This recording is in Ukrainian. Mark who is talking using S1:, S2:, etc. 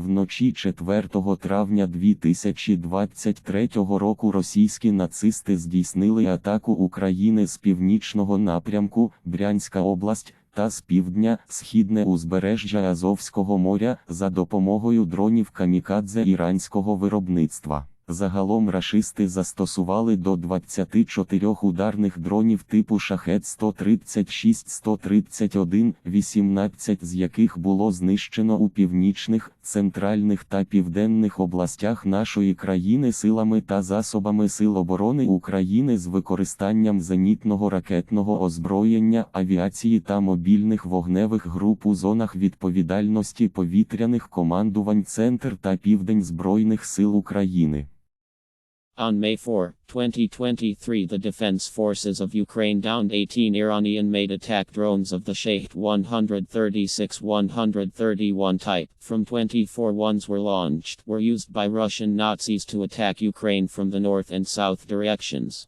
S1: Вночі 4 травня 2023 року російські нацисти здійснили атаку України з північного напрямку, Брянська область, та з півдня, східне узбережжя Азовського моря за допомогою дронів камікадзе іранського виробництва. Загалом рашисти застосували до 24 ударних дронів типу шахет 136-131, 18 з яких було знищено у північних, центральних та південних областях нашої країни силами та засобами Сил оборони України з використанням зенітного ракетного озброєння, авіації та мобільних вогневих груп у зонах відповідальності повітряних командувань Центр та Південь Збройних сил України.
S2: On May 4, 2023, the Defense Forces of Ukraine downed 18 Iranian made attack drones of the Shahed 136 131 type. From 24 ones were launched, were used by Russian Nazis to attack Ukraine from the north and south directions.